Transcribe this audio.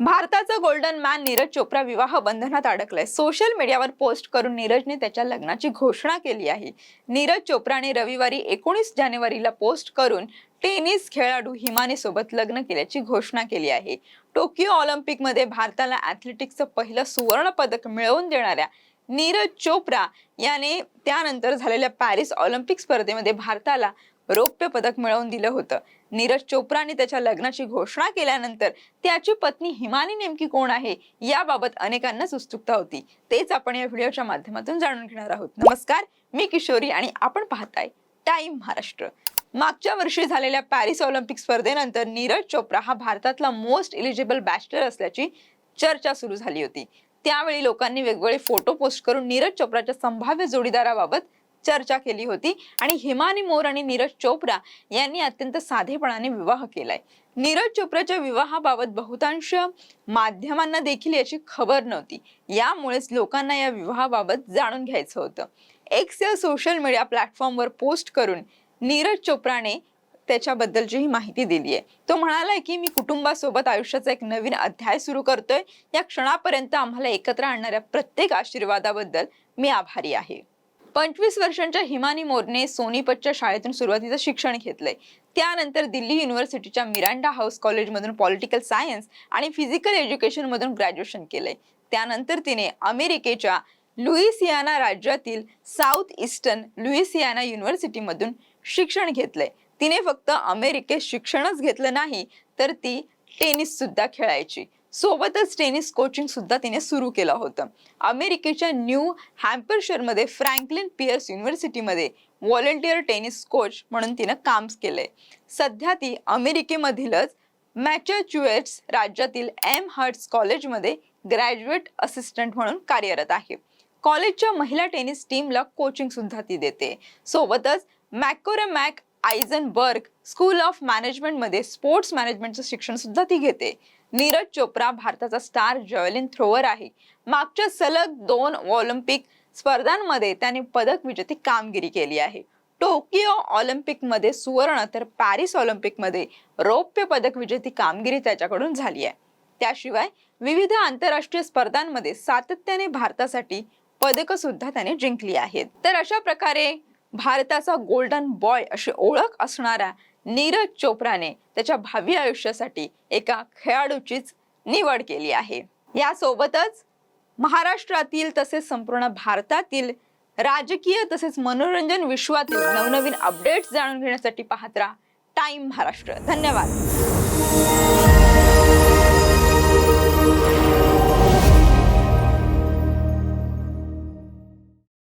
भारताचा golden man Neeraj Chopra विवाह बंधनात अडकलाय. सोशल मीडियावर पोस्ट करून नीरजने त्याच्या लग्नाची घोषणा केली आहे. नीरज चोप्राने रविवारी एकोणीस जानेवारीला पोस्ट करून टेनिस खेळाडू हिमानी सोबत लग्न केल्याची घोषणा केली आहे. टोकियो ऑलिम्पिकमध्ये भारताला ॲथलेटिक्सचं पहिलं सुवर्ण पदक मिळवून देणाऱ्या नीरज चोप्रा याने त्यानंतर झालेल्या पॅरिस ऑलिम्पिक स्पर्धेमध्ये भारताला रौप्य पदक मिळवून दिलं होतं. नीरज चोप्राने त्याच्या लग्नाची घोषणा केल्यानंतर त्याची पत्नी हिमानी नेमकी कोण आहे याबाबत अनेकांनाच उत्सुकता होती. तेच आपण या व्हिडिओच्या माध्यमातून जाणून घेणार आहोत. नमस्कार मी किशोरी आणि आपण पाहताय टाइम महाराष्ट्र. मागच्या वर्षी झालेल्या पॅरिस ऑलिम्पिक स्पर्धेनंतर नीरज चोप्रा हा भारतातला मोस्ट इलिजिबल बॅचलर असल्याची चर्चा सुरू झाली होती. त्यावेळी लोकांनी वेगवेगळे फोटो पोस्ट करून नीरज चोप्राच्या संभाव्य जोडीदाराबाबत चर्चा केली होती. आणि हिमानी मोर आणि नीरज चोप्रा यांनी अत्यंत साधेपणाने विवाह केलाय. नीरज चोप्राच्या विवाहाबाबत बहुतांश माध्यमांना देखील याची खबर नव्हती. यामुळेच लोकांना या विवाहाबाबत जाणून घ्यायचं होतं. एक्स या सोशल मीडिया प्लॅटफॉर्मवर पोस्ट करून नीरज चोप्राने त्याच्याबद्दलचीही माहिती दिली आहे तो म्हणालाय की मी कुटुंबासोबत आयुष्याचा एक नवीन अध्याय सुरू करतोय. या क्षणापर्यंत आम्हाला एकत्र आणणाऱ्या प्रत्येक आशीर्वादाबद्दल मी आभारी आहे. पंचवीस वर्षांच्या हिमानी मोरने सोनीपतच्या शाळेतून सुरुवातीचं शिक्षण घेतलंय. त्यानंतर दिल्ली युनिव्हर्सिटीच्या मिरांडा हाऊस कॉलेजमधून पॉलिटिकल सायन्स आणि फिजिकल एज्युकेशन मधून ग्रॅज्युएशन केलंय. त्यानंतर तिने अमेरिकेच्या लुईसियाना राज्यातील साऊथ ईस्टर्न लुईसियाना युनिव्हर्सिटीमधून शिक्षण घेतलंय. तिने फक्त अमेरिकेत शिक्षणच घेतलं नाही तर ती टेनिस सुद्धा खेळायची. सोबतच टेनिस कोचिंग सुद्धा तिने सुरू केलं होतं. अमेरिकेच्या न्यू हॅम्परशरमध्ये फ्रँकलिन पियर्स युनिव्हर्सिटीमध्ये व्हॉलेंटियर टेनिस कोच म्हणून तिनं काम केलंय. सध्या ती अमेरिकेमधीलच मॅचॅच्युएट्स राज्यातील एम हर्ट्स कॉलेजमध्ये ग्रॅज्युएट असिस्टंट म्हणून कार्यरत आहे. कॉलेजच्या महिला टेनिस टीमला कोचिंग सुद्धा ती देते. सोबतच मॅकोरमॅक आयझनबर्ग स्कूल ऑफ मॅनेजमेंटमध्ये स्पोर्ट्स मॅनेजमेंटचं शिक्षण सुद्धा ती घेते. नीरज चोप्रा भारताचा स्टार जॉव्हलिन थ्रोवर आहे. मागच्या सलग दोन ऑलिम्पिक स्पर्धांमध्ये त्याने पदक विजेती कामगिरी केली आहे. टोकियो ऑलिम्पिकमध्ये सुवर्ण तर पॅरिस ऑलिम्पिकमध्ये रौप्य पदक विजेती कामगिरी त्याच्याकडून झाली आहे. त्याशिवाय विविध आंतरराष्ट्रीय स्पर्धांमध्ये सातत्याने भारतासाठी पदकं सुद्धा त्याने जिंकली आहेत. तर अशा प्रकारे भारताचा गोल्डन बॉय अशी ओळख असणाऱ्या नीरज चोप्राने त्याच्या भावी आयुष्यासाठी एका खेळाडूचीच निवड केली आहे. यासोबतच महाराष्ट्रातील तसेच संपूर्ण भारतातील राजकीय तसेच मनोरंजन विश्वातील नवनवीन अपडेट्स जाणून घेण्यासाठी पाहत राहा. टाइम महाराष्ट्र धन्यवाद.